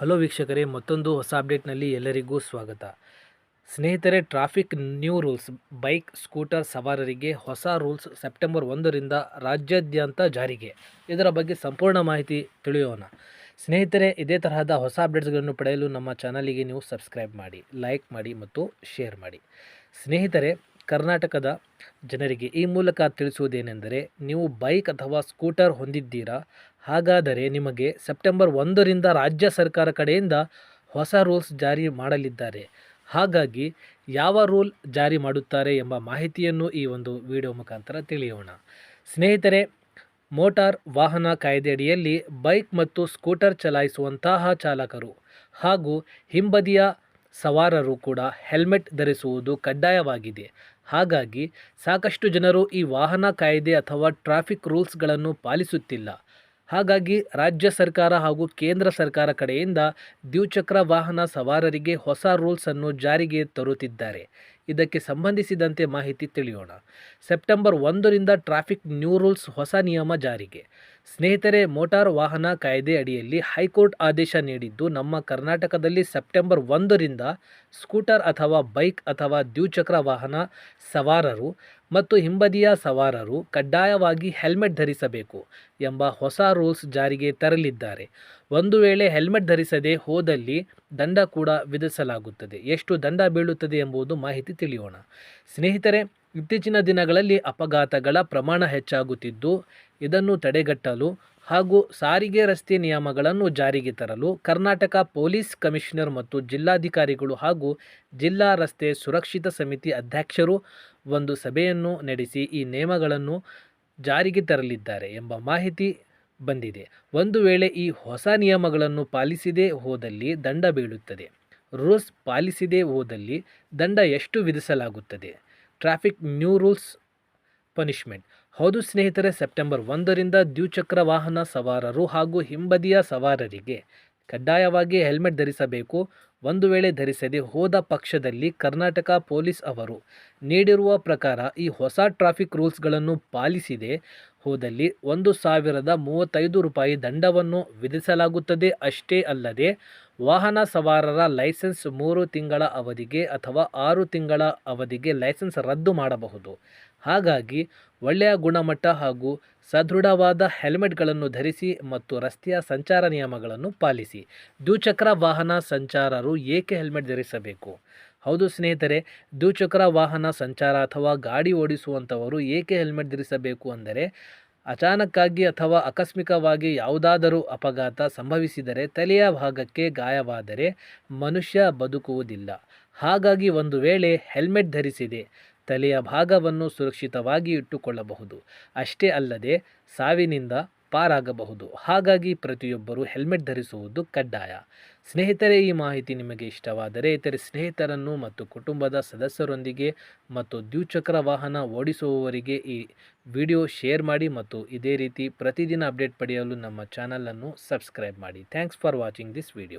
Hello ವೀಕ್ಷಕರೇ, ಮತ್ತೊಂದು ಹೊಸ ಅಪ್ಡೇಟ್ನಲ್ಲಿ ಎಲ್ಲರಿಗೂ ಸ್ವಾಗತ. ಸ್ನೇಹಿತರೆ, traffic new rules, bike, scooter ಸವಾರರಿಗೆ ಹೊಸ ರೂಲ್ಸ್ ಸೆಪ್ಟೆಂಬರ್ ಒಂದರಿಂದ ರಾಜ್ಯಾದ್ಯಂತ ಜಾರಿಗೆ. ಇದರ ಬಗ್ಗೆ ಸಂಪೂರ್ಣ ಮಾಹಿತಿ ತಿಳಿಯೋಣ. ಸ್ನೇಹಿತರೆ, ಇದೇ ತರಹದ ಹೊಸ ಅಪ್ಡೇಟ್ಸ್ಗಳನ್ನು ಪಡೆಯಲು ನಮ್ಮ ಚಾನಲಿಗೆ ನೀವು ಸಬ್ಸ್ಕ್ರೈಬ್ ಮಾಡಿ, ಲೈಕ್ ಮಾಡಿ ಮತ್ತು ಶೇರ್ ಮಾಡಿ. ಸ್ನೇಹಿತರೆ ಕರ್ನಾಟಕದ ಜನರಿಗೆ ಈ ಮೂಲಕ ತಿಳಿಸುವುದೇನೆಂದರೆ ನೀವು ಬೈಕ್ ಅಥವಾ ಸ್ಕೂಟರ್ ಹೊಂದಿದ್ದೀರಾ? ಹಾಗಾದರೆ ನಿಮಗೆ ಸೆಪ್ಟೆಂಬರ್ ಒಂದರಿಂದ ರಾಜ್ಯ ಸರ್ಕಾರ ಕಡೆಯಿಂದ ಹೊಸ ರೂಲ್ಸ್ ಜಾರಿ ಮಾಡಲಿದ್ದಾರೆ. ಹಾಗಾಗಿ ಯಾವ ರೂಲ್ ಜಾರಿ ಮಾಡುತ್ತಾರೆ ಎಂಬ ಮಾಹಿತಿಯನ್ನು ಈ ಒಂದು ವಿಡಿಯೋ ಮುಖಾಂತರ ತಿಳಿಯೋಣ. ಸ್ನೇಹಿತರೆ, ಮೋಟಾರ್ ವಾಹನ ಕಾಯ್ದೆಯಡಿಯಲ್ಲಿ ಬೈಕ್ ಮತ್ತು ಸ್ಕೂಟರ್ ಚಲಾಯಿಸುವಂತಹ ಚಾಲಕರು ಹಾಗೂ ಹಿಂಬದಿಯ ಸವಾರರು ಕೂಡ ಹೆಲ್ಮೆಟ್ ಧರಿಸುವುದು ಕಡ್ಡಾಯವಾಗಿದೆ. ಹಾಗಾಗಿ ಸಾಕಷ್ಟು ಜನರು ಈ ವಾಹನ ಕಾಯ್ದೆ ಅಥವಾ ಟ್ರಾಫಿಕ್ ರೂಲ್ಸ್ಗಳನ್ನು ಪಾಲಿಸುತ್ತಿಲ್ಲ. ಹಾಗಾಗಿ ರಾಜ್ಯ ಸರ್ಕಾರ ಹಾಗೂ ಕೇಂದ್ರ ಸರ್ಕಾರ ಕಡೆಯಿಂದ ದ್ವಿಚಕ್ರ ವಾಹನ ಸವಾರರಿಗೆ ಹೊಸ ರೂಲ್ಸನ್ನು ಜಾರಿಗೆ ತರುತ್ತಿದ್ದಾರೆ. ಇದಕ್ಕೆ ಸಂಬಂಧಿಸಿದಂತೆ ಮಾಹಿತಿ ತಿಳಿಯೋಣ. ಸೆಪ್ಟೆಂಬರ್ ಒಂದರಿಂದ ಟ್ರಾಫಿಕ್ ನ್ಯೂ ರೂಲ್ಸ್ ಹೊಸ ನಿಯಮ ಜಾರಿಗೆ. ಸ್ನೇಹಿತರೆ, ಮೋಟಾರ್ ವಾಹನ ಕಾಯ್ದೆ ಅಡಿಯಲ್ಲಿ ಹೈಕೋರ್ಟ್ ಆದೇಶ ನೀಡಿದ್ದು, ನಮ್ಮ ಕರ್ನಾಟಕದಲ್ಲಿ ಸೆಪ್ಟೆಂಬರ್ ಒಂದರಿಂದ ಸ್ಕೂಟರ್ ಅಥವಾ ಬೈಕ್ ಅಥವಾ ದ್ವಿಚಕ್ರ ವಾಹನ ಸವಾರರು ಮತ್ತು ಹಿಂಬದಿಯ ಸವಾರರು ಕಡ್ಡಾಯವಾಗಿ ಹೆಲ್ಮೆಟ್ ಧರಿಸಬೇಕು ಎಂಬ ಹೊಸ ರೂಲ್ಸ್ ಜಾರಿಗೆ ತರಲಿದ್ದಾರೆ. ಒಂದು ವೇಳೆ ಹೆಲ್ಮೆಟ್ ಧರಿಸದೆ ಹೋದಲ್ಲಿ ದಂಡ ಕೂಡ ವಿಧಿಸಲಾಗುತ್ತದೆ. ಎಷ್ಟು ದಂಡ ಬೀಳುತ್ತದೆ ಎಂಬುದು ಮಾಹಿತಿ ತಿಳಿಯೋಣ. ಸ್ನೇಹಿತರೆ ಇತ್ತೀಚಿನ ದಿನಗಳಲ್ಲಿ ಅಪಘಾತಗಳ ಪ್ರಮಾಣ ಹೆಚ್ಚಾಗುತ್ತಿದ್ದು, ಇದನ್ನು ತಡೆಗಟ್ಟಲು ಹಾಗೂ ಸಾರಿಗೆ ರಸ್ತೆ ನಿಯಮಗಳನ್ನು ಜಾರಿಗೆ ತರಲು ಕರ್ನಾಟಕ ಪೊಲೀಸ್ ಕಮಿಷನರ್ ಮತ್ತು ಜಿಲ್ಲಾಧಿಕಾರಿಗಳು ಹಾಗೂ ಜಿಲ್ಲಾ ರಸ್ತೆ ಸುರಕ್ಷಿತ ಸಮಿತಿ ಅಧ್ಯಕ್ಷರು ಒಂದು ಸಭೆಯನ್ನು ನಡೆಸಿ ಈ ನಿಯಮಗಳನ್ನು ಜಾರಿಗೆ ತರಲಿದ್ದಾರೆ ಎಂಬ ಮಾಹಿತಿ ಬಂದಿದೆ. ಒಂದು ವೇಳೆ ಈ ಹೊಸ ನಿಯಮಗಳನ್ನು ಪಾಲಿಸದೇ ಹೋದಲ್ಲಿ ದಂಡ ಬೀಳುತ್ತದೆ. ರೂಲ್ಸ್ ಪಾಲಿಸದೇ ಹೋದಲ್ಲಿ ದಂಡ ಎಷ್ಟು ವಿಧಿಸಲಾಗುತ್ತದೆ? Traffic new rules punishment. ಹೌದು ಸ್ನೇಹಿತರೆ, ಸೆಪ್ಟೆಂಬರ್ ಒಂದರಿಂದ ದ್ವಿಚಕ್ರ ವಾಹನ ಸವಾರರು ಹಾಗೂ ಹಿಂಬದಿಯ ಸವಾರರಿಗೆ ಕಡ್ಡಾಯವಾಗಿ ಹೆಲ್ಮೆಟ್ ಧರಿಸಬೇಕು. ಒಂದು ವೇಳೆ ಧರಿಸದೆ ಹೋದ ಪಕ್ಷದಲ್ಲಿ ಕರ್ನಾಟಕ ಪೊಲೀಸ್ ಅವರು ನೀಡಿರುವ ಪ್ರಕಾರ ಈ ಹೊಸ ಟ್ರಾಫಿಕ್ ರೂಲ್ಸ್ಗಳನ್ನು ಪಾಲಿಸಿದೆ. ಹೋದಲ್ಲಿ ಒಂದು ಸಾವಿರದ ಮೂವತ್ತೈದು ರೂಪಾಯಿ ದಂಡವನ್ನು ವಿಧಿಸಲಾಗುತ್ತದೆ. ಅಷ್ಟೇ ಅಲ್ಲದೆ, ವಾಹನ ಸವಾರರ ಲೈಸೆನ್ಸ್ ಮೂರು ತಿಂಗಳ ಅವಧಿಗೆ ಅಥವಾ ಆರು ತಿಂಗಳ ಅವಧಿಗೆ ಲೈಸೆನ್ಸ್ ರದ್ದು ಮಾಡಬಹುದು. ಹಾಗಾಗಿ, ಒಳ್ಳೆಯ ಗುಣಮಟ್ಟ ಹಾಗೂ ಸದೃಢವಾದ ಹೆಲ್ಮೆಟ್ಗಳನ್ನು ಧರಿಸಿ ಮತ್ತು ರಸ್ತೆಯ ಸಂಚಾರ ನಿಯಮಗಳನ್ನು ಪಾಲಿಸಿ. ದ್ವಿಚಕ್ರ ವಾಹನ ಸಂಚಾರರು ಏಕೆ ಹೆಲ್ಮೆಟ್ ಧರಿಸಬೇಕು? ಹೌದು ಸ್ನೇಹಿತರೆ, ದ್ವಿಚಕ್ರ ವಾಹನ ಸಂಚಾರ ಅಥವಾ ಗಾಡಿ ಓಡಿಸುವಂಥವರು ಏಕೆ ಹೆಲ್ಮೆಟ್ ಧರಿಸಬೇಕು ಅಂದರೆ, ಅಚಾನಕ್ಕಾಗಿ ಅಥವಾ ಆಕಸ್ಮಿಕವಾಗಿ ಯಾವುದಾದರೂ ಅಪಘಾತ ಸಂಭವಿಸಿದರೆ ತಲೆಯ ಭಾಗಕ್ಕೆ ಗಾಯವಾದರೆ ಮನುಷ್ಯ ಬದುಕುವುದಿಲ್ಲ. ಹಾಗಾಗಿ ಒಂದು ವೇಳೆ ಹೆಲ್ಮೆಟ್ ಧರಿಸಿದೆ, ತಲೆಯ ಭಾಗವನ್ನು ಸುರಕ್ಷಿತವಾಗಿ ಇಟ್ಟುಕೊಳ್ಳಬಹುದು. ಅಷ್ಟೇ ಅಲ್ಲದೆ, ಸಾವಿನಿಂದ ಪಾರಾಗಬಹುದು. ಹಾಗಾಗಿ ಪ್ರತಿಯೊಬ್ಬರೂ ಹೆಲ್ಮೆಟ್ ಧರಿಸುವುದು ಕಡ್ಡಾಯ. ಸ್ನೇಹಿತರೆ, ಈ ಮಾಹಿತಿ ನಿಮಗೆ ಇಷ್ಟವಾದರೆ ಇತರೆ ಸ್ನೇಹಿತರನ್ನು ಮತ್ತು ಕುಟುಂಬದ ಸದಸ್ಯರೊಂದಿಗೆ ಮತ್ತು ದ್ವಿಚಕ್ರ ವಾಹನ ಓಡಿಸುವವರಿಗೆ ಈ ವಿಡಿಯೋ ಶೇರ್ ಮಾಡಿ ಮತ್ತು ಇದೇ ರೀತಿ ಪ್ರತಿದಿನ ಅಪ್ಡೇಟ್ ಪಡೆಯಲು ನಮ್ಮ ಚಾನಲನ್ನು ಸಬ್ಸ್ಕ್ರೈಬ್ ಮಾಡಿ. Thanks for watching this video.